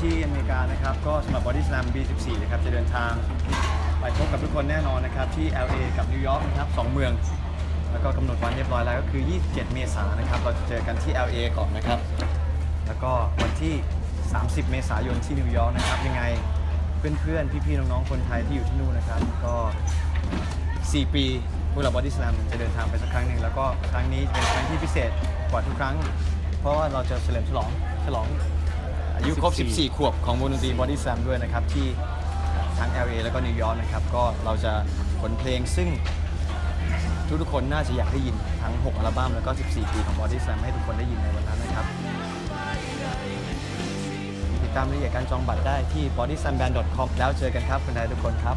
ที่อเมริกานะครับ ก็สำหรับ Body Slam B14 นะครับจะเดินทางไปพบกับทุกคนแน่นอนนะครับ ที่ LA กับนิวยอร์กนะครับสองเมือง แล้วก็กำหนดวันเรียบร้อยแล้วก็คือ 27 เมษายนนะครับ เราจะเจอกันที่ LA ก่อนนะครับ แล้วก็วันที่ 30 เมษายนที่นิวยอร์กนะครับ ยังไงเพื่อนๆ พี่ๆ น้องๆ คนไทยที่อยู่ที่นู่นนะครับ ก็ 4 ปีพวกเรา Body Slam จะเดินทางไปสักครั้งหนึ่งแล้วก็ครั้งนี้เป็นครั้งที่พิเศษกว่าทุกครั้ง เพราะว่าเราจะเฉลิมฉลองฉลอง อายุครบ 14 ขวบของวงดนตรี Body Slam ด้วยนะครับ ที่ทั้ง LA แล้วก็นิวยอร์กนะครับ ก็เราจะขนเพลงซึ่งทุกๆคนน่าจะอยากได้ยินทั้ง 6 อัลบั้มแล้วก็ 14 ปีของ Body Slam ให้ทุกคนได้ยินในวันนั้นนะครับ ติดตามรายละเอียดการจองบัตรได้ที่ bodysamband.com แล้วเจอกันครับคนไทยทุกคนครับ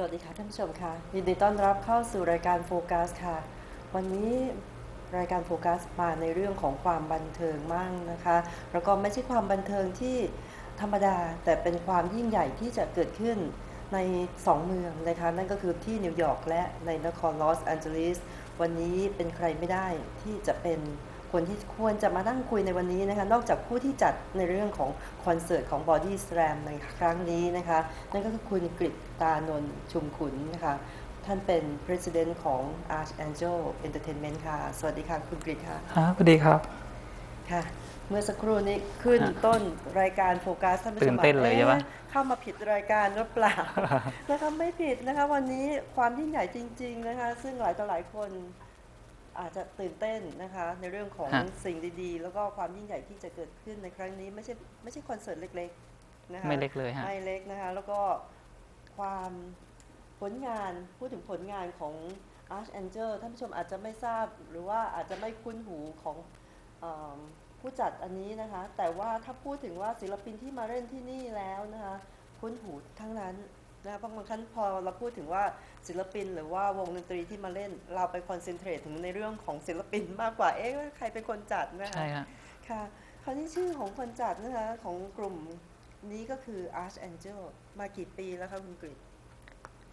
สวัสดีค่ะท่านผู้ชมค่ะยินดีต้อนรับเข้าสู่รายการโฟกัสค่ะ วันนี้รายการโฟกัสมาในเรื่องของความบันเทิงมั่งนะคะ แล้วก็ไม่ใช่ความบันเทิงที่ธรรมดาแต่เป็นความยิ่งใหญ่ที่จะเกิดขึ้นใน 2 เมืองนะคะนั่นก็คือที่นิวยอร์กและในนครลอสแอนเจลิสวันนี้เป็นใครไม่ได้ที่จะเป็น คนที่ควรจะมานั่งคุยในวันนี้นะคะ นอกจากผู้ที่จัดในเรื่องของคอนเสิร์ตของ Body Slam ในครั้งนี้นะคะ นั่นก็คือคุณกฤษตานนท์ชุมขุนนะคะ ท่านเป็น President ของ Archangel Entertainment ค่ะ สวัสดีค่ะ คุณกฤษค่ะครับสวัสดีครับค่ะเมื่อสักครู่นี้ขึ้นฮะต้นรายการโฟกัสท่านผู้ชมตื่นเต้นเลยใช่ปะอ๊เข้ามาผิดรายการหรือเปล่านะคะไม่ผิดนะคะ วันนี้ความยิ่งใหญ่จริง ๆ นะคะ ซึ่งหลายต่อหลายคน อาจจะตื่นเต้นนะคะในเรื่องของฮะ สิ่งดีๆ แล้วก็ความยิ่งใหญ่ที่จะเกิดขึ้นในครั้งนี้ไม่ใช่ไม่ใช่คอนเสิร์ตเล็กๆนะคะ ไม่เล็กเลยฮะ ไม่เล็กนะคะ แล้วก็ความผลงานพูดถึงผลงานของ Archangel ท่านผู้ชมอาจจะไม่ทราบหรือว่าอาจจะไม่คุ้นหูของเออผู้จัดอันนี้นะคะ แต่ว่าถ้าพูดถึงว่าศิลปินที่มาเล่นที่นี่แล้วนะคะ คุ้นหูทั้งนั้น นะคะบางครั้งพอเราพูดถึงว่าศิลปิน หรือว่าวงดนตรีที่มาเล่น เราไปคอนเซนเทรตถึงในเรื่องของศิลปินมากกว่าเอ๊ะใครเป็นคนจัดนะคะใช่ฮะค่ะคราวนี้ชื่อของคนจัดนะคะของกลุ่มนี้ก็คือ Archangel มากี่ปีแล้วคะคุณกฤษ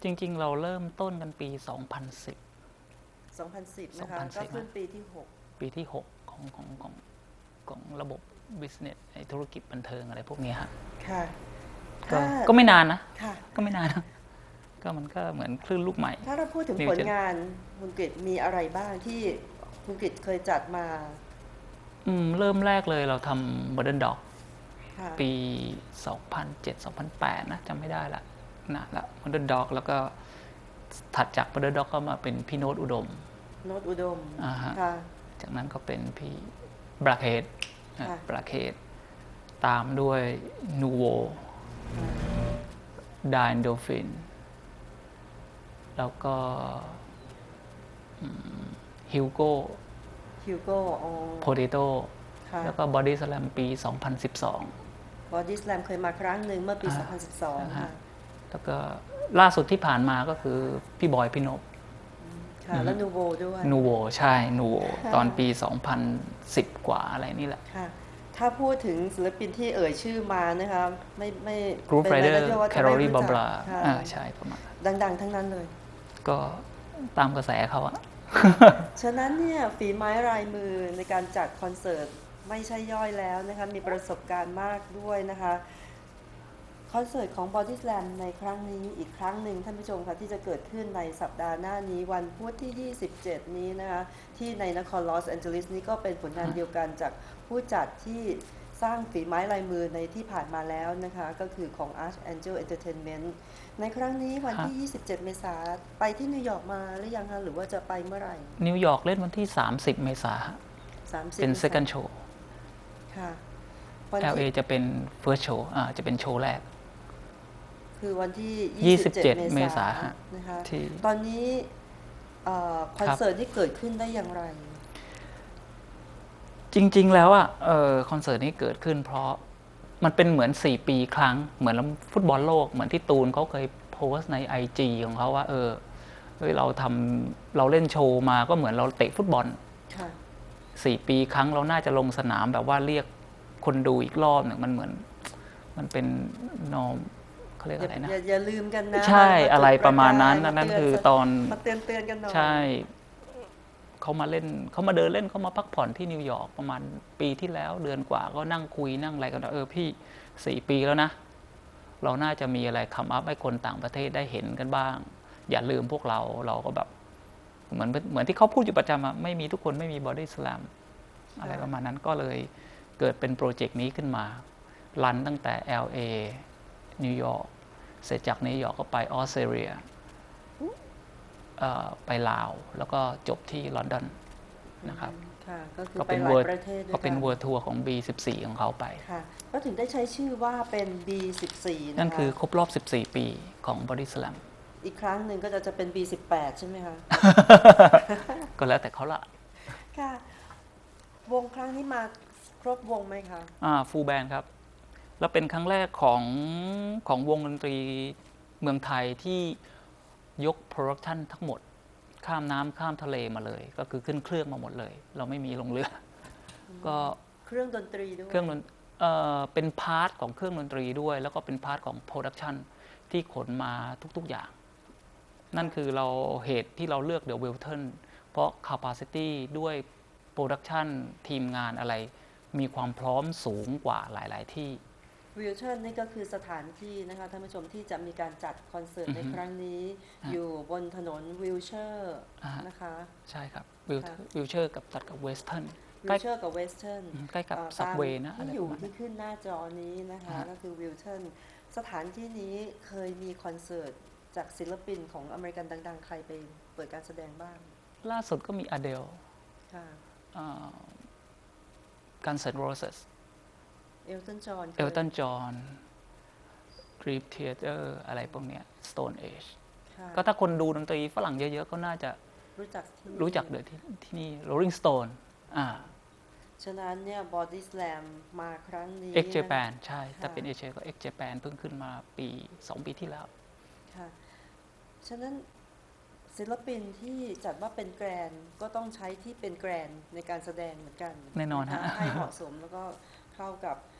จริงๆ เราเริ่มต้นกันปี 2010 2010 นะคะ2010ก็ขึ้นปีที่ปีที่ 6 ของของของของระบบ business ไอ้ธุรกิจบันเทิงอะไรพวกเนี้ยฮะ6ค่ะ ก็ถ้าก็ไม่นานนะค่ะ ก็ไม่นานนะก็มันก็เหมือนคลื่นลูกใหม่ ถ้าเราพูดถึง New ผล Gen งานคุณกฤษมีอะไรบ้างที่คุณกฤษเคยจัดมา อืมเริ่มแรกเลยเราทำ Modern Dog ค่ะปี 2007-2008 นะจำไม่ได้ละนานละ Modern Dog แล้วก็ถัดจาก Modern Dog ก็มาเป็นพี่โน้ตอุดม โนตอุดมอ่าฮะค่ะจากนั้นก็เป็นพี่บราเคดค่ะบราเคดตามด้วยนูโว ดานโดฟิน แล้วก็ฮิวโก้ฮิวโก้อ๋อโพเตโต้ค่ะแล้วก็บอดี้สแลมปี 2012 บอดี้สแลมเคยมาครั้งหนึ่งเมื่อปีอ่า2012นะค่ะฮะแล้วก็ล่าสุดที่ผ่านมาก็คือพี่บอยพี่นบค่ะแล้วนูโวด้วยนูโวใช่นูโวค่ะตอนปี 2010 กว่าอะไรนี่แหละค่ะ ถ้าพูดถึงศิลปินที่เอ่ยชื่อมานะคะไม่ไม่กรุ๊ปป็นไรปเดอด้ร์ที่ว่าแคจะโรไม่ลีบาจักบลาค่ะอ่าใช่ประมาณนั้นดัง ๆ ทั้งนั้นเลย ก็ตามกระแสเขาอะฉะนั้นเนี่ยฝีไม้ลายมือในการจัดคอนเสิร์ตไม่ใช่ย่อยแล้วนะคะมีประสบการณ์มากด้วยนะคะ คอนเสิร์ตของ Body Slam ในครั้งนี้อีกครั้งหนึ่งท่านผู้ชมคะที่จะเกิดขึ้นในสัปดาห์หน้านี้วันพุธที่ 27 นี้นะคะที่ในนครลอสแอนเจลิสนี้ก็เป็นผลงานเดียวกันจากผู้จัดที่สร้างฝีไม้ลายมือในที่ผ่านมาแล้วนะคะ ก็คือของ Archangel Entertainment ในครั้งนี้วันที่ 27 เมษายนไปที่นิวยอร์กมาหรือยังคะหรือว่าจะไปเมื่อไหร่ นิวยอร์กเล่นวันที่ 30 เมษา30เป็นมษาย second show ค่ะวัน LA ที่จะเป็น first show อ่าจะเป็นโชว์แรก คือวันที่ 27 27เมเมษาษายฮะนนะคะที่ตอนนี้เอ่อคอนเสิร์ตที่เกิดขึ้นได้อย่างไร จริง ๆ แล้วอะเออคอนเสิร์ตนี้เกิดขึ้นเพราะมันเป็นเหมือน 4 ปีครั้ง เหมือนฟุตบอลโลก เหมือนที่ตูนเขาเคยโพสต์ใน IG ของเขาว่า เออเฮ้ยเราทำเราเล่นโชว์มาก็เหมือนเราเตะฟุตบอลค่ะสี่ปีครั้งเราน่าจะลงสนามแบบว่าเรียกคนดูอีกรอบหนึ่งมันเหมือน มันเป็นนอม เขาเขาเรียกอย่าอะไรนะอย่าอย่าลืมกันนะใช่มาจุดอะไรประมาณนั้นกยนั่นมาคือเตืตอนมาเตือนเตือนกันหน่อยใช่เขามาเล่นเขามาเดินเล่นเขามาพักผ่อนที่นิวยอร์กประมาณปีที่แล้วเดือนกว่าก็นั่งคุยนั่งอะไรกันว่าเออพี่สี่ปีแล้วนะ เราน่าจะมีอะไรคำอัพให้คนต่างประเทศได้เห็นกันบ้าง อย่าลืมพวกเราเราก็แบบเหมือนเหมือนที่เขาพูดอยู่ประจำอะไม่มีทุกคนไม่มีบอดี้ส a ลมอะไรประมาณนั้นก็เลยเกิดเป็นโปรเจกต์นี้ขึ้นมา รันตั้งแต่ LA นิวยอร์ก เสร็จจากนิวยอร์กก็ไปออสเตรเลียเอ่อไปลาว แล้วก็จบที่ลอนดอนนะครับค่ะก็คือก็ไปเป็นหลาเวิยร์ประเทศด้วยก็เป็นค่ะเวิร์ทัวร์ของ B14 ของเขาไปค่ะก็ถึงได้ใช้ชื่อว่าเป็น B14 นะคะนั่นคือครบรอบ 14 ปีของ Body Slam อีกครั้งหนึ่งก็จะจะเป็น B18 ใช่ไหมคะก็แล้วแต่เขาละค่ะวงครั้งนี้มาครบวงไหมคะอ่าฟูลแบนครับ แล้วเป็นครั้งแรกของของวงดนตรีเมืองไทยที่ยกโปรดักชันทั้งหมด ข้ามน้ำข้ามทะเลมาเลย ก็คือขึ้นเครื่องมาหมดเลย เราไม่มีลงเรือ ก็เครื่องดนตรีด้วยเครื่องดนเอ่อเป็นพาร์ทของเครื่องดนตรีด้วย แล้วก็เป็นพาร์ทของโปรดักชันที่ขนมาทุก ๆอย่าง นั่นคือเราเหตุที่เราเลือกเดอะเวลเทนเพราะ capacity ด้วยโปรดักชันทีมงานอะไร มีความพร้อมสูงกว่าหลาย ๆ ที่ วิวเชนนี่ก็คือสถานที่นะคะท่านผู้ชมที่จะมีการจัดคอนเสิร์ตในอือฮึครั้งนี้ฮะอยู่บนถนนวิวเชอร์อ่าฮะนะคะใช่ครับวิวค่ะวิวเชอร์กับตัดกับเวสเทิร์นวิใกล้วเชอร์กับเวสเทิร์นใกล้กับอ่าซับตามเวย์นะอะไรที่อปยู่ระมาณที่นั้นขึ้นหน้าจอนี้นะคะฮะก็คือวิลเทนสถานที่นี้เคยมีคอนเสิร์ตจากศิลปินของอเมริกันดัง ๆ ใครไปเปิดการแสดงบ้าง ล่าสุดก็มีอเดลค่ะกันเซนโรสส เอลตันจอห์นเอลตันจอห์นดรีมเทเตอร์อะไรพวกเนี้ยสโตนเอจค่ะก็ถ้าคนดูดนตรีฝรั่งเยอะๆ ก็น่าจะรู้จักที่นี่รู้จักเดอะที่ที่นี่ Rolling Stone อ่าฉะนั้นเนี่ยบอดี้สแลมมาครั้งนี้ X Japan ใช่ถ้าค่ะเป็นเอเชียก็ X Japan เพิ่งขึ้นมาปี2ปีที่แล้ว ค่ะ ฉะนั้นศิลปินที่จัดว่าเป็นแกรนด์ก็ต้องใช้ที่เป็นแกรนด์ในการแสดงเหมือนกัน แน่นอนฮะคให้เหมาะสมแล้วก็เข้ากับเอ่อ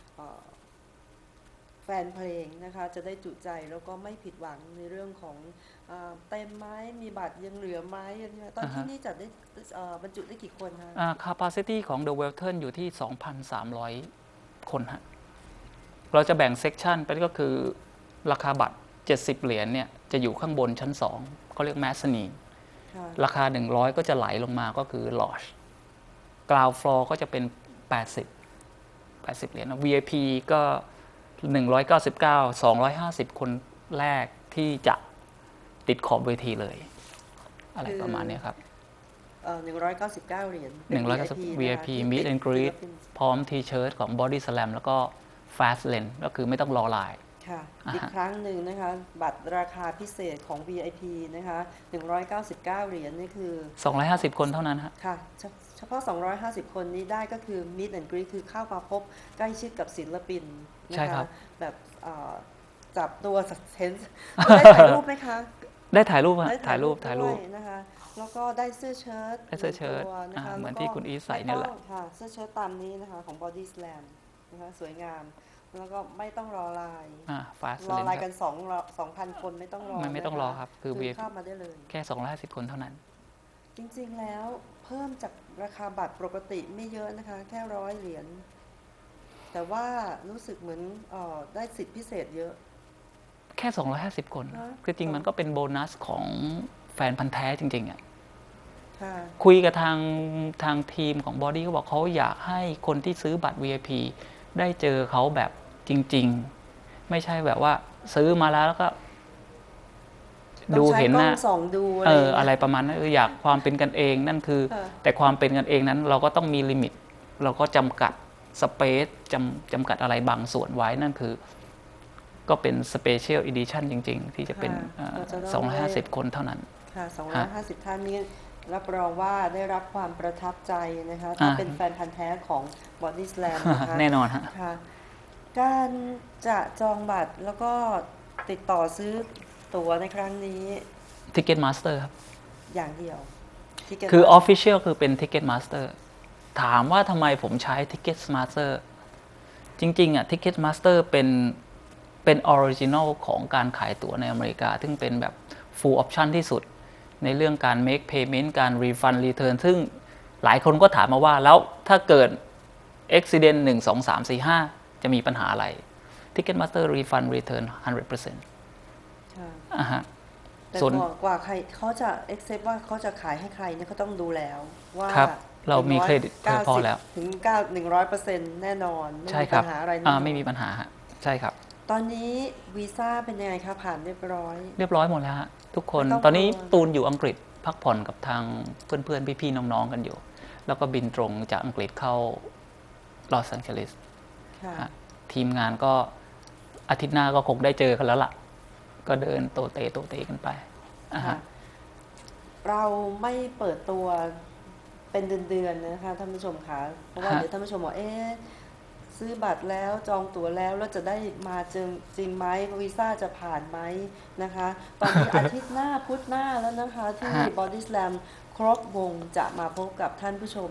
แฟนเพลงนะคะจะได้จุใจแล้วก็ไม่ผิดหวังในเรื่องของเออเต็มไหมมีบัตรยังเหลือไหมอะไรเงี้ยตอนที่นี่จัดได้เอ่อบรรจุได้กี่คนคะอ่า capacity ของ The w e l t o n อยู่ที่ 2,300 คนฮะ เราจะแบ่งเซกชันไปก็คือราคาบัตร 70 เหรียญเนี่ยจะอยู่ข้างบนชั้น2เขาเรียกแมสนีค่ะ ราคา 100 ก็จะไหลลงมาก็คือ lodge ground floor ก็จะเป็น 80 80 เหรียญนะ VIP ก็ 199 250 คนแรกที่จะติดขอบเวทีเลย อะไรประมาณเนี้ยครับเอ่อ199เหรียญเป็น190 VIP นะคะ Meet ที่ and ติด Greet ศิลปินพร้อมทีเชิร์ตของ Body Slam แล้วก็ Fast Lane ก็คือไม่ต้องรอไลน์ค่ะอ่าฮะอีกครั้งหนึ่งนะคะ บัตรราคาพิเศษของ VIP นะคะ 199 เหรียญนี่คือ 250 คนเท่านั้นฮะค่ะ เฉ เฉพาะ 250 คนนี้ได้ก็คือ Meet and Greet คือเข้ามาพบใกล้ชิดกับศิลปินนะใช่ครัคะบ แบบเอ่อจับตัวเห็นได้ถ่ายรูปไหมคะ ได้ถ่ายรูปฮะได้ถ่ายรูปถ่ายรูป ด้วยนะคะ แล้วก็ได้เสื้อเชิ้ตได้เสื้อเชิ้ตหนึ่งตัวนะคะอ่าเหมือนแล้วก็ที่คุณอีทใส่เนี่ยแหละ ไม่ต้องค่ะ เสื้อเชิ้ตตามนี้นะคะของ Body Slam นะคะสวยงาม แล้วก็ไม่ต้องรอไลน์อ่า Fast รอ Lane ไลน์คกัรับนสองสองพันคนไม่ต้องรอไม่ไม่ต้องนะะรอครับคือ VIP เข้ามาได้เลย แค่ 250 คนเท่านั้น จริงๆแล้ว เพิ่มจากราคาบัตรปกติไม่เยอะนะคะ แค่ร้อยเหรียญแต่ว่ารู้สึกเหมือนเออได้สิทธิพิเศษเยอะ แค่ 250 คนฮะคือจริงมันก็เป็นโบนัสของแฟนพันธ์แท้จริงๆอะค่ะคุยกับทางทางทีมของบอดี้เขาบอกเขาอยากให้คนที่ซื้อบัตร VIP ได้เจอเขาแบบจริง ๆ ไม่ใช่แบบว่าซื้อมาแล้วแล้วก็ ดูเห็นหน้าต้องใช้กล้องส่องดูเอออะอะไรไรย่างเงี้ยประมาณนั้นเอออยากความเป็นกันเองนั่นคือค่ะแต่ความเป็นกันเองนั้นเราก็ต้องมีลิมิต เราก็จำกัดสเปซจำจำกัดอะไรบางส่วนไว้นั่นคือ ก็เป็นสเปเชียลอีดิชันจริง ๆ ที่จะเป็นค่ะเอ่อเราจะต้องได้250คนเท่านั้นค่ะ250ท่านนี้รับรองว่าได้รับความประทับใจนะคะถ้าอ่าเป็นแฟนพันธ์แท้ของ Body Slam นะคะแน่นอนฮะค่ะการจะจองบัตรแล้วก็ติดต่อซื้อ ตั๋วในครั้งนี้ Ticket Master ครับ อย่างเดียว Ticket คือ Master Official คือเป็น Ticket Master ถามว่าทำไมผมใช้ Ticket Master จริงๆอะ Ticket Master เป็นเป็นออริจิน l ของการขายตั๋วในอเมริกา ซึ่งเป็นแบบ full option ที่สุด ในเรื่องการ make payment การ refund return ซึ่งหลายคนก็ถามมาว่าแล้วถ้าเกิด accident 1 2 3 4 5 จะมีปัญหาอะไร Ticketmaster refund return 100%ค่ะ อ่าฮะแต่ส่วนกว่ากว่าใครเขาจะ accept ว่าเขาจะขายให้ใครเนี่ยเขาต้องดูแล้วว่าครับ เรามีเครดิตก้าพอแล้ว ถึงเก้าหนึ่งร้อยเปอร์เซ็นต์แน่นอนไม่ใช่มีครัปับญหาอะไรแน่นอ่าอนไม่มีปัญหาฮะใช่ครับ ตอนนี้วีซ่าเป็นยังไงคะผ่านเรียบร้อย เรียบร้อยหมดแล้วฮะทุกคนไม่ต้องตอนนี้กลัว ตูนอยู่อังกฤษพักผ่อนกับทางเพื่อนๆ พี่ๆ น้องๆ กันอยู่ แล้วก็บินตรงจากอังกฤษเข้าลอสแองเจลิสค่ะฮะทีมงานก็อาทิตย์หน้าก็คงได้เจอกันแล้วล่ะ ก็เดินโตเตโตเตกันไปอ่าค่ะฮะ เราไม่เปิดตัวเป็นเดือนๆนะคะท่านผู้ชมคะเพราะว่าฮะ เดี๋ยวท่านผู้ชมบอกเอ๊ะซื้อบัตรแล้วจองตั๋วแล้วแล้วจะได้มาจริงจริงไหมวีซ่าจะผ่านไหมนะคะ ตอนนี้ อาทิตย์หน้าพุธหน้าแล้วนะคะ ที่ Body Slam ครบวงจะมาพบกับท่านผู้ชม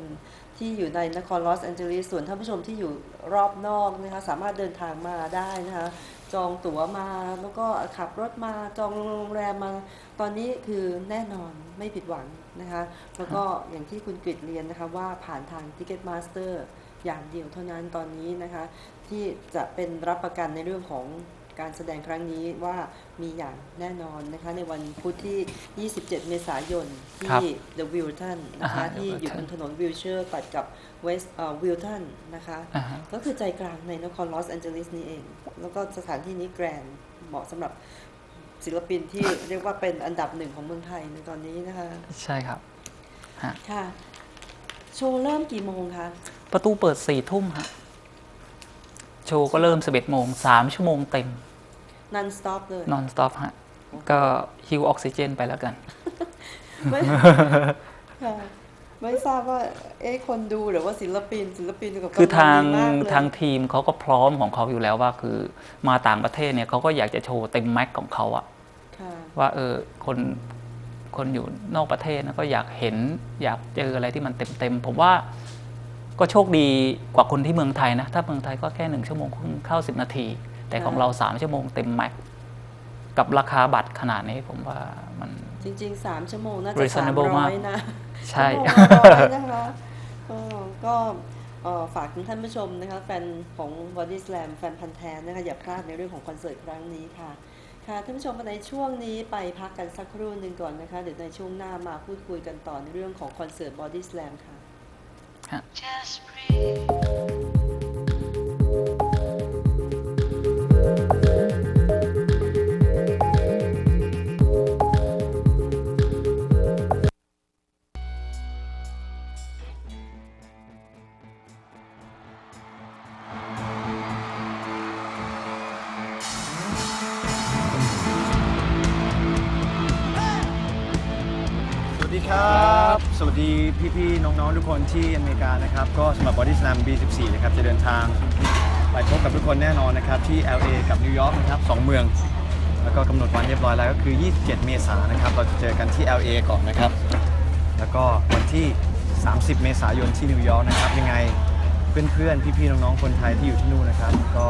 ที่อยู่ในนครลอสแอนเจลิสส่วนท่านผู้ชมที่อยู่รอบนอกนะคะ สามารถเดินทางมาได้นะคะ จองตั๋วมาแล้วก็ขับรถมาจองโรงแรมมา ตอนนี้คือแน่นอนไม่ผิดหวังนะคะ แล้วก็อย่างที่คุณกฤษเรียนนะคะว่าผ่านทาง Ticketmaster อย่างเดียวเท่านั้นตอนนี้นะคะ ที่จะเป็นรับประกันในเรื่องของ การแสดงครั้งนี้ว่ามีอย่างแน่นอนนะคะ ในวันพุธที่ 27 เมษายนครับที่ The Wilton นะอ่าคะฮะที่อยู่บ Wilton นถนนวิลเชอร์ตัดกับ West เอ่อ Wilton นะคะอ่าฮะก็คือใจกลางในนครลอสแอนเจลิสนี่เอง แล้วก็สถานที่นี้แกรนด์เหมาะสำหรับศิลปินที่เรียกว่าเป็นอันดับหนึ่งของเมืองไทยในตอนนี้นะคะ ใช่ครับค่ะ โชว์เริ่มกี่โมงคะ ประตูเปิดสี่ทุ่มฮะ โชว์ก็เริ่ม 11โมงสามชั่วโมงเต็ม non stop เลยนอนสต็อปฮะ ก็ฮิวออกซิเจนไปแล้วกัน ไม่ค่ะไม่ทราบว่าเอ๊ะคนดูหรือว่าศิลปินศิลปินกับคือทางกำลัดีมกเลยทางทีมเขาก็พร้อมของเขาอยู่แล้วว่าคือมาต่างประเทศเนี่ยเขาก็อยากจะโชว์เต็มแม็กของเขาอะค่ะว่าเออคนคนอยู่นอกประเทศนะก็อยากเห็นอยากเจออะไรที่มันเต็มเต็มๆผมว่า ก็โชคดีกว่าคนที่เมืองไทยนะ ถ้าเมืองไทยก็แค่หนึ่งชั่วโมงครึ่งเข้าสิบนาที แต่ของเราสามชั่วโมงเต็มแม็กกับราคาบัตรขนาดนี้ผมว่ามันจริงๆ 3 ชั่วโมงน่าจะ Reasonable 300มากนะใช่ชั่วโมงละร้อยนะคะเออก็เอ่อฝากถึงท่านผู้ชมนะคะแฟนของ Body Slam แฟนพันธ์แท้นะคะอย่าพลาดในเรื่องของคอนเสิร์ตครั้งนี้ค่ะ ค่ะท่านผู้ชมในช่วงนี้ไปพักกันสักครู่หนึ่งก่อนนะคะ เดี๋ยวในช่วงหน้ามาพูดคุยกันต่อในเรื่องของคอนเสิร์ต Body Slam ค่ะ Just breathe. พี่ๆน้องๆทุกคนที่อเมริกานะครับก็สำหรับ Body Slam B14 นะครับจะเดินทางไปพบกับทุกคนแน่นอนนะครับที่ LA กับนิวยอร์กนะครับสองเมือง แล้วก็กำหนดวันเรียบร้อยแล้วก็คือ 27 เมษายนนะครับเราจะเจอกันที่ LA ก่อนนะครับ แล้วก็วันที่ 30 เมษายนที่นิวยอร์กนะครับยังไงเพื่อนๆ พี่ๆ น้องๆ คนไทยที่อยู่ที่นู่นนะครับ ก็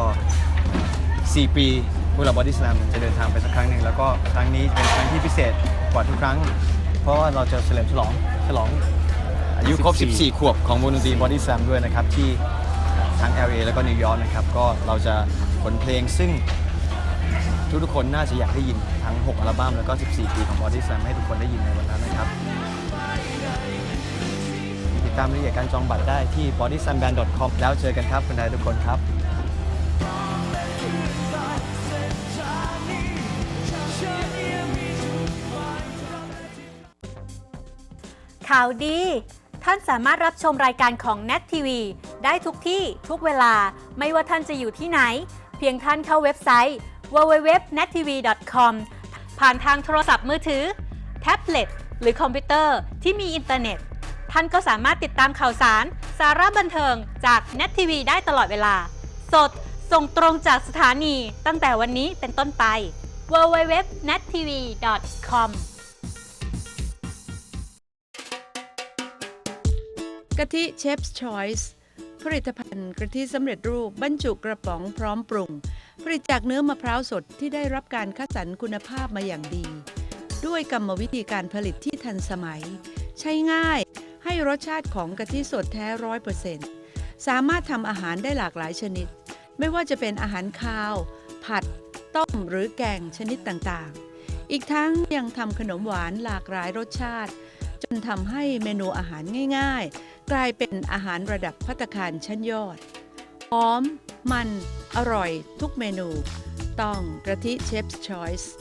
4 ปีพวกเราบอดี้ส a ลมจะเดินทางไปสักครั้งหนึ่งแล้วก็ครั้งนี้เป็นครั้งที่พิเศษกว่าทุกครั้ง เพราะว่าเราจะเฉลิมฉลองฉลอง อายุครบ 14 ขวบของวงดนตรีบอดี้ส a ลมด้วยนะครับ ที่ทั้ง LA แล้วก็นิวยอร์กนะครับ ก็เราจะขนเพลงซึ่งทุกๆคนน่าจะอยากได้ยินทั้ง 6 อัลบั้มแล้วก็ 14 ปีของ Body Slam ให้ทุกคนได้ยินในวันนั้นนะครับ ติดตามรายละเอียดการจองบัตรได้ที่ bodysamband.com แล้วเจอกันครับคนไทยทุกคนครับข่าวดี ท่านสามารถรับชมรายการของ Net TV ได้ทุกที่ทุกเวลา ไม่ว่าท่านจะอยู่ที่ไหน เพียงท่านเข้าเว็บไซต์ www.nettv.com ผ่านทางโทรศัพท์มือถือ แท็บเล็ต หรือคอมพิวเตอร์ที่มีอินเทอร์เน็ต ท่านก็สามารถติดตามข่าวสาร สาระบันเทิงจาก Net TV ได้ตลอดเวลา สดส่งตรงจากสถานีตั้งแต่วันนี้เป็นต้นไป www.nettv.com กะทิเชฟส์ชอยส์ผลิตภัณฑ์กะทิสำเร็จรูปบรรจุกระป๋องพร้อมปรุง ผลิตจากเนื้อมะพร้าวสดที่ได้รับการคัดสรรคุณภาพมาอย่างดี ด้วยกรรมวิธีการผลิตที่ทันสมัย ใช้ง่ายให้รสชาติของกะทิสดแท้ร้อยเปอร์เซ็นต์สามารถทำอาหารได้หลากหลายชนิด ไม่ว่าจะเป็นอาหารคาว ผัด ต้มหรือแกงชนิดต่างๆ อีกทั้งยังทำขนมหวานหลากหลายรสชาติ จนทำให้เมนูอาหารง่ายๆ กลายเป็นอาหารระดับพัตตาคารชั้นยอด หอม มัน อร่อยทุกเมนู ต้องกะทิเชฟส์ชอยส์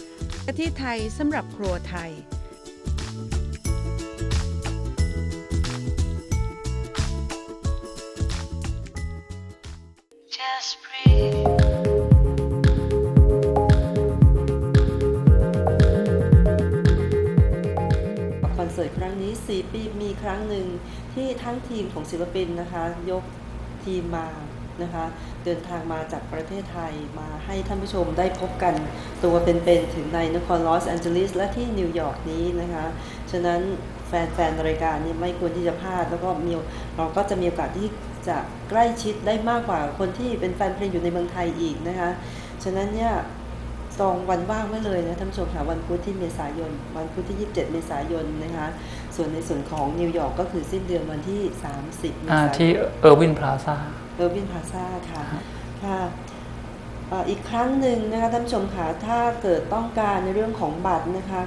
กะทิไทยสำหรับครัวไทย Just breathe. คอนเสิร์ตครั้งนี้ 4 ปีมีครั้งหนึ่ง ที่ทั้งทีมของศิลปินนะคะยกทีมมานะคะเดินทางมาจากประเทศไทยมาให้ท่านผู้ชมได้พบกันตัวเป็นๆถึงในนครลอสแอนเจลิสและที่นิวยอร์กนี้นะคะฉะนั้นแฟนๆรายการนี้ไม่ควรที่จะพลาด แล้วก็มีเราก็จะมีโอกาสที่จะใกล้ชิดได้มากกว่าคนที่เป็นแฟนเพลงอยู่ในเมืองไทยอีกนะคะฉะนั้นเนี่ยจองวันว่างไว้เลยนะท่านผู้ชมค่ะวันพุธที่เมษายน วันพุธที่ 27 เมษายนนะคะ ส่วนในส่วนของนิวยอร์กก็คือสิ้นเดือนวันที่ 30เมอ่าษายนที่เออร์วินพลาซาเออร์วินพาซาค่ะค่ะเอ่ออีกครั้งหนึ่งนะคะท่านผู้ชมค่ะถ้าเกิดต้องการในเรื่องของบัตรนะคะ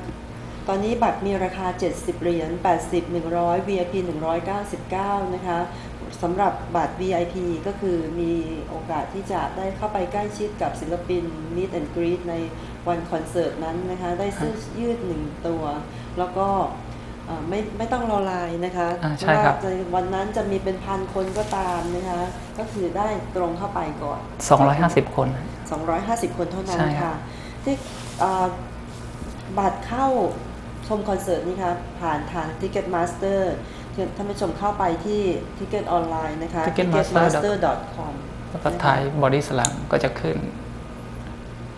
ตอนนี้บัตรมีราคา 70 เหรียญ 80 100 VIP 199 นะคะสำหรับบัตร VIP ก็คือมีโอกาสที่จะได้เข้าไปใกล้ชิดกับศิลปิน Meet and Greet ในวันคอนเสิร์ตนั้นนะคะ ได้เสื้อยืดหนึ่งตัว แล้วก็เอ่อ ไม่ไม่ต้องรอไลน์นะคะอ่าใช่ครับว่าจะวันนั้นจะมีเป็นพันคนก็ตามนะคะก็คือได้ตรงเข้าไปก่อน 250 คน 250 คนเท่านั้นใช่ครัค่ะบที่เอ่อบัตรเข้าชมคอนเสิร์ตนี่คะผ่านทาง Ticketmaster ท่านผู้ชมเข้าไปที่ Ticket ออนไลน์นะคะ Ticketmaster ticketmaster.com แล้วก็ไทยบอดี้ส a มก็จะขึ้น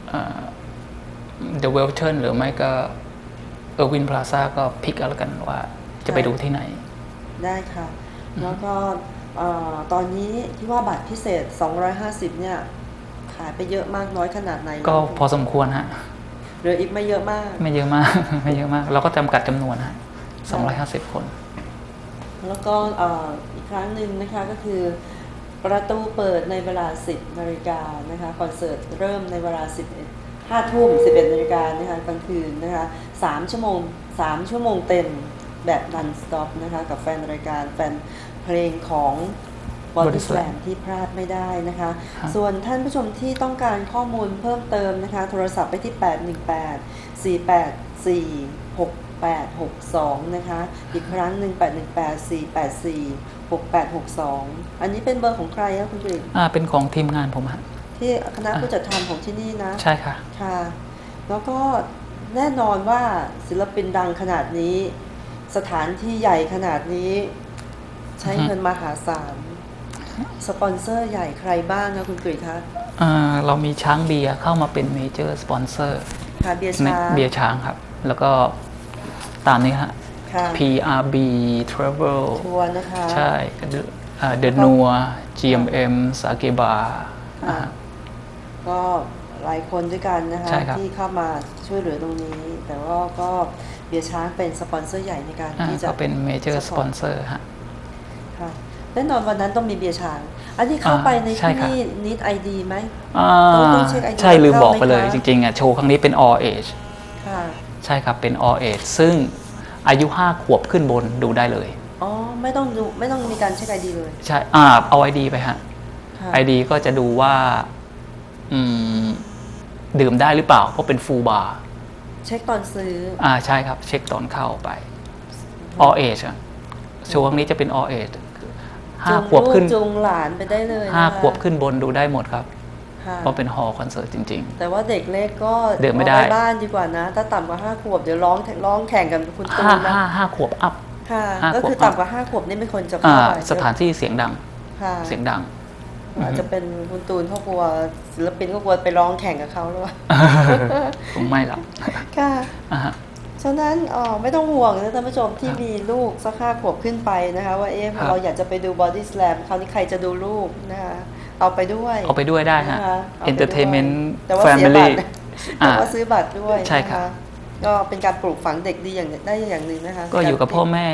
เดอะเวลเทิร์นหรือไม่ก็เออร์วินพลาซาก็พิกเอาแล้วกันว่า จะไปดูที่ไหน ได้ค่ะ แล้วก็เอ่อตอนนี้ที่ว่าบัตรพิเศษ 250 เนี่ย ขายไปเยอะมากน้อยขนาดไหน ก็พอสมควรฮะเหลืออีกไม่เยอะมาก ไม่เยอะมาก ไม่เยอะมาก เราก็จำกัดจำนวนฮะ250 คน แล้วก็เอ่ออีกครั้งหนึ่งนะคะก็คือประตูเปิดในเวลา 10นาฬิกานะคะคอนเสิร์ตเริ่มในเวลา 11 5ทุ่ม11นาฬิกานะคะกลางคืนนะคะ 3 ชั่วโมง 3 ชั่วโมงเต็มแบบ non stop นะคะ กับแฟนรายการแฟนเพลงของ Body Body Slam Slam ที่พลาดไม่ได้นะคะครับส่วนท่านผู้ชมที่ต้องการข้อมูลเพิ่มเติมนะคะ โทรศัพท์ไปที่ 818 484 6862 นะคะ อีกครั้งหนึ่ง818 484 6862 อันนี้เป็นเบอร์ของใครคะคุณกฤษอ่า เป็นของทีมงานผมฮะที่คณะผู้จัดทำของที่นี่นะ ใช่ค่ะ ค่ะ แล้วก็ แน่นอนว่าศิลปินดังขนาดนี้ สถานที่ใหญ่ขนาดนี้ ใช้เงินมหาศาลสปอนเซอร์ใหญ่ใครบ้างคะคุณกฤษคะอ่าเรามีช้างเบียร์เข้ามาเป็นเมเจอร์สปอนเซอร์ค่ะเบียร์ในช้างเบียร์ช้างครับ แล้วก็ตามนี้ฮะค่ะ PRB Travel ทัวร์นะคะ ใช่เดนนัว GMM สาเกบาค่ะก็หลายคนด้วยกันนะคะใช่ครับที่เข้ามา ช่วยเหลือตรงนี้ แต่ว่าก็เบียร์ช้างเป็นสปอนเซอร์ใหญ่ในการอ่าที่จะก็เป็นเมเจอร์ส support ปอนเซอร์ฮะค่ะแน่นอนวันนั้นต้องมีเบียร์ช้าง อันนี้เข้าไปในใช่ที่ครับนี่นิดไอดีไหมอ่าต้องต้องเช็ค ID ใช่ลืมบอกไปเลยเข้าไหมจคะริงๆอะโชว์ครั้งนี้เป็น all age ค่ะใช่ครับเป็น all age ซึ่งอายุ 5 ขวบขึ้นบนดูได้เลย อ๋อ ไม่ต้องดูไม่ต้องมีการเช็คไอดีเลย ใช่อ่าเอา ID ไปฮะค่ะ ID ก็จะดูว่า อืม ดื่มได้หรือเปล่า เพราะเป็นฟูลบาร์เช็คตอนซื้อ อ่าใช่ครับ เช็คตอนเข้าไป all age อะโชว์ครั้งนี้จะเป็น all age ห้าจูงขวบขึ้นลูกจูงหลานไปได้เลยนะคะห้าขวบขึ้นบนดูได้หมดครับค่ะเพราะเป็นฮอลล์คอนเสิร์ตจริงแต่ว่าเด็กเล็กก็เดินไม่ได้อาว้บ้านดีกว่านะ ถ้าต่ำกว่าห้าขวบเดี๋ยวร้องร้องแข่งกันคุณๆตูห้านนะห้าห้าขวบอัพค่ะห้าก็ขวบคือต่ำกว่าห้าขวบนี่ไม่ควรจะอ่าเข้าไปสถานที่เสียงดังค่ะเสียงดัง อาจจะเป็นคุณตูนเขากลัวศิลปินก็กลัวไปร้องแข่งกับเขาหรือเปล่าคงไม่หรอกค่ะอ่าฮะฉะนั้นเอ่อไม่ต้องห่วงนะท่านผู้ชมที่ครับมีลูกสักห้าขวบขึ้นไปนะคะว่าเอ๊ะครับเราอยากจะไปดูบอดี้ส a ลมคราวนี้ใครจะดูลูกนะคะเอาไปด้วย เอาไปด้วยได้ฮะนะคะาไปด้วย Entertainment แต่ว่าเสีย Family บัตรอ่าแต่ว่าซื้อบัตรด้วยใช่ครับนะะก็เป็นการปลูกฝังเด็กดีอย่างได้อย่างหนึ่งนะคะ ก็อยู่กับารพ่อแม่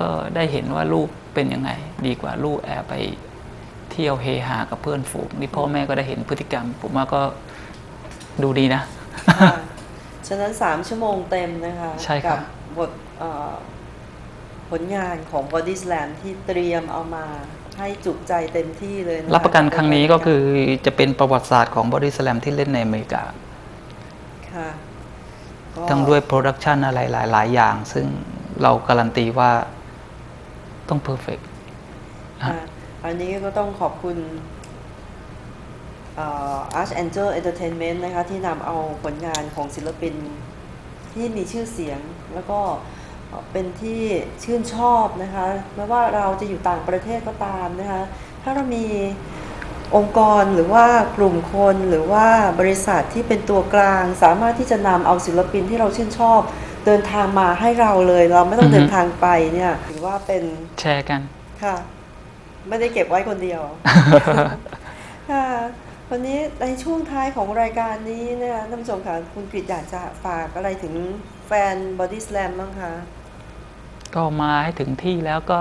ก็ได้เห็นว่าลูกเป็นยังไง ดีกว่าลูกแอบไปเที่ยวเฮฮากับเพื่อนฝูงนี่พ่อแม่ก็ได้เห็นพฤติกรรม ผมว่าก็ดูดีนะ ค่ะฉะนั้น 3 ชั่วโมงเต็มนะคะ ใช่ครักับ บทเอ่อผลงานของ Body Slam ที่เตรียมเอามาให้จุใจเต็มที่เลยนะคะรับประกันครั้งนี้ก็คือจะเป็นประวัติศาสตร์ของบอดี้สแลมที่เล่นในอเมริกา ค่ะก็ทั้งด้วยโปรดักชันอะไรหลาย ๆ อย่าง ซึ่งเราการันตีว่าต้องเพอร์เฟก ค่ะ อันนี้ก็ต้องขอบคุณเอ่อ Archangel Entertainment นะคะที่นำเอาผลงานของศิลปินที่มีชื่อเสียงแล้วก็เอ่อเป็นที่ชื่นชอบนะคะไม่ว่าเราจะอยู่ต่างประเทศก็ตามนะคะถ้าเรามีองค์กรหรือว่ากลุ่มคนหรือว่าบริษัทที่เป็นตัวกลาง สามารถที่จะนำเอาศิลปินที่เราชื่นชอบ เดินทางมาให้เราเลย เราไม่ต้องอือฮึเดินทางไปเนี่ยถือว่าเป็นแชร์กันค่ะ ไม่ได้เก็บไว้คนเดียวค่ะวันนี้ในช่วงท้ายของรายการนี้เนี่ยท่านผู้ชมค่ะคุณกฤษอยากจะฝากอะไรถึงแฟน Body Slam บ้างคะก็มาให้ถึงที่แล้วก็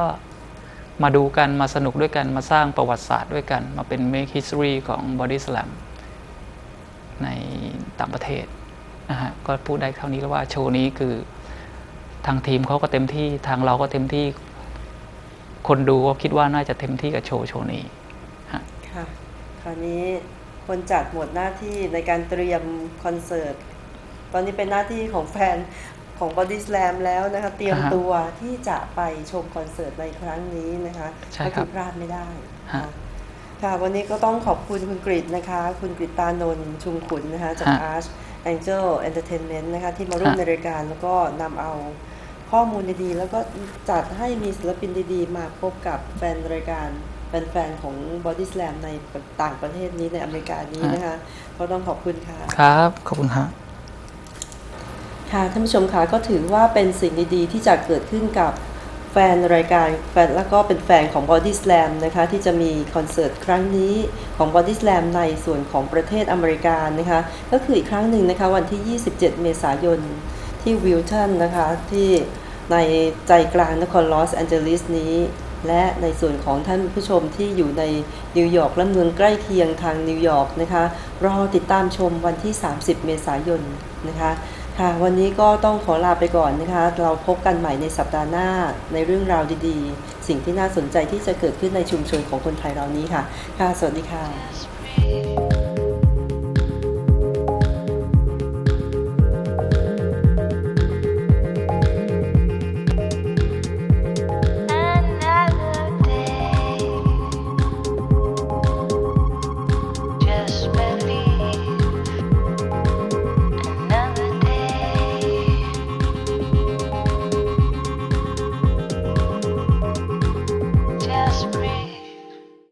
มาดูกันมาสนุกด้วยกันมาสร้างประวัติศาสตร์ด้วยกัน มาเป็น make history ของ body slam ในต่างประเทศนะฮะก็พูดได้เท่านี้แล้วว่าโชว์นี้คือทางทีมเขาก็เต็มที่ทางเราก็เต็มที่ คนดูก็คิดว่าน่าจะเต็มที่กับโชว์โชว์นี้ฮะค่ะคราวนี้คนจัดหมดหน้าที่ในการเตรียมคอนเสิร์ต ตอนนี้เป็นหน้าที่ของแฟนของ Body Slam แล้วนะคะเตรียมอ่าฮะตัวที่จะไปชมคอนเสิร์ตในครั้งนี้นะคะใช่ก็ครัคืบอพลาดไม่ได้ฮะค่ะค่ะวันนี้ก็ต้องขอบคุณคุณกริตนะคะ คุณกริตตานนท์ชุมขุนนะคะจากฮะ Arch Angel Entertainment นะคะที่มาร่วมฮะในรายการแล้วก็นำเอา ข้อมูลดีๆ แล้วก็จัดให้มีศิลปินดีๆ มาพบกับแฟนรายการแฟนๆของ Body Slam ในต่างประเทศนี้ในอเมริกานี้นะคะก็ต้องขอบคุณค่ะ ครับ ขอบคุณฮะค่ะท่านผู้ชมคะก็ถือว่าเป็นสิ่งดีๆ ที่จะเกิดขึ้นกับแฟนรายการแฟนแล้วก็เป็นแฟนของ Body Slam นะคะที่จะมีคอนเสิร์ตครั้งนี้ของ Body Slam ในส่วนของประเทศอเมริกานะคะก็คืออีกครั้งหนึ่งนะคะวันที่ 27 เมษายน ที่วิลตันนะคะที่ในใจกลางนครลอสแอนเจลิสนี้ และในส่วนของท่านผู้ชมที่อยู่ในนิวยอร์กและเมืองใกล้เคียงทางนิวยอร์กนะคะรอติดตามชมวันที่ 30 เมษายนนะคะค่ะวันนี้ก็ต้องขอลาไปก่อนนะคะ เราพบกันใหม่ในสัปดาห์หน้าในเรื่องราวดีๆ สิ่งที่น่าสนใจที่จะเกิดขึ้นในชุมชนของคนไทยเรานี้ค่ะ ค่ะ สวัสดีค่ะ